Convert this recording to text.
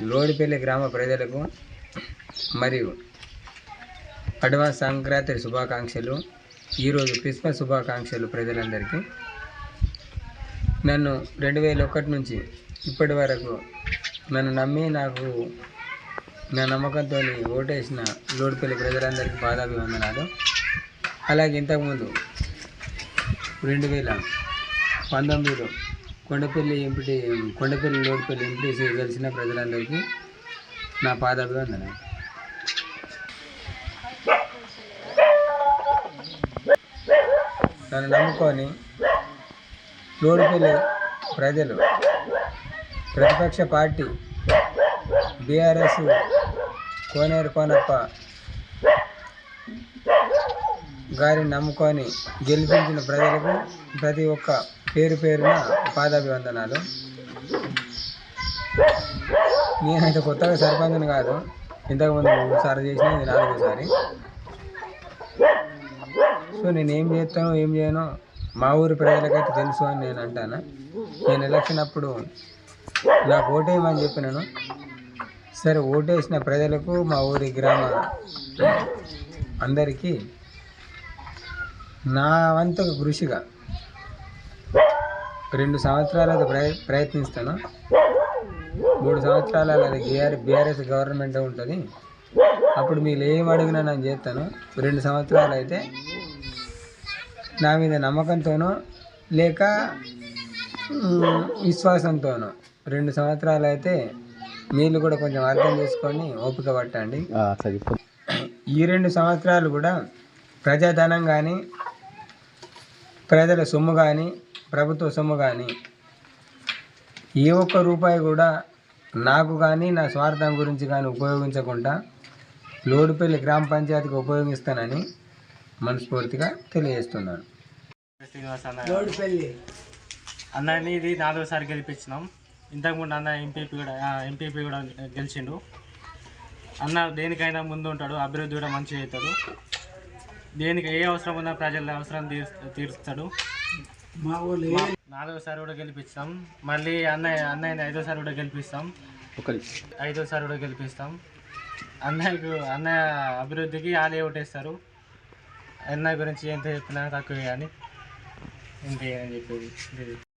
లోడిపల్లి గ్రామ ప్రజలకు మరియు అడ్వాన్స్ సంక్రాంతి శుభాకాంక్షలు ఈరోజు క్రిస్మస్ శుభాకాంక్షలు ప్రజలందరికీ. నన్ను రెండు వేల ఒకటి నుంచి ఇప్పటి వరకు నన్ను నమ్మి నాకు నా నమ్మకంతో ఓటేసిన లోడిపల్లి ప్రజలందరికీ పాదాభివందనాలు. అలాగే ఇంతకుముందు రెండు వేల పంతొమ్మిదిలో కొండపల్లి ఎంపీ కొండపల్లి లోడ్పల్లి ఎంపీ గెలిచిన ప్రజలందరికీ నా పాదాభివందనాలు. నన్ను నమ్ముకొని లోడుపల్లి ప్రజలు ప్రతిపక్ష పార్టీ బీఆర్ఎస్ కోనేరు కోనప్ప గారిని నమ్ముకొని గెలిపించిన ప్రజలకు ప్రతి ఒక్క పేరు పేరున పాదాభివందనాలు నేనైతే కొత్తగా సర్పంచ్ని కాదు ఇంతకుముందు మూడుసార్లు చేసిన ఇది నాలుగోసారి. సో నేను ఏం చేస్తానో ఏం చేయనో మా ఊరి ప్రజలకైతే తెలుసు అని నేను అంటాను? నేను ఎలక్షన్ అప్పుడు నాకు ఓటేయమని చెప్పినాను. సరే ఓటేసిన ప్రజలకు మా ఊరి గ్రామ అందరికీ నా వంతు కృషిగా రెండు సంవత్సరాలు అది ప్రయ ప్రయత్నిస్తాను. మూడు సంవత్సరాలు అది బీఆర్ బీఆర్ఎస్ గవర్నమెంట్ ఉంటుంది. అప్పుడు మీరు ఏం అడిగినా నేను చేస్తాను. రెండు సంవత్సరాలు అయితే నా మీద నమ్మకంతోనో లేక విశ్వాసంతోనో రెండు సంవత్సరాలు అయితే మీరు కూడా కొంచెం అర్థం చేసుకొని ఓపిక పట్టండి. ఈ రెండు సంవత్సరాలు కూడా ప్రజాధనం కానీ ప్రజల సొమ్ము కానీ ప్రభుత్వ సొమ్ము కానీ ఏ ఒక్క రూపాయి కూడా నాకు కానీ నా స్వార్థం గురించి కానీ ఉపయోగించకుండా లోడుపల్లి గ్రామ పంచాయతీకి ఉపయోగిస్తానని మనస్ఫూర్తిగా తెలియజేస్తున్నాను. శ్రీనివాస్ అన్న అన్నని ఇది నాలుగోసారి గెలిపించినాం. ఇంతకుముందు అన్న ఎంపీపీ కూడా ఎంపీపీ కూడా గెలిచిండు. అన్న దేనికైనా ముందు ఉంటాడు అభివృద్ధి కూడా మంచిగా అవుతాడు. దేనికి ఏ అవసరం ఉన్నా ప్రజల అవసరం తీర్ తీరుస్తాడు. నాలుగోసారి కూడా గెలిపిస్తాం. మళ్ళీ అన్నయ్య అన్నయ్యని ఐదోసారి కూడా గెలిపిస్తాం. ఐదోసారి కూడా గెలిపిస్తాం. అన్నయ్యకు అన్నయ్య అభివృద్ధికి వాళ్ళే ఓటేస్తారు. అన్నయ్య గురించి ఎంత చెప్పినా తక్కువే కానీ ఇంకేమని చెప్పేది?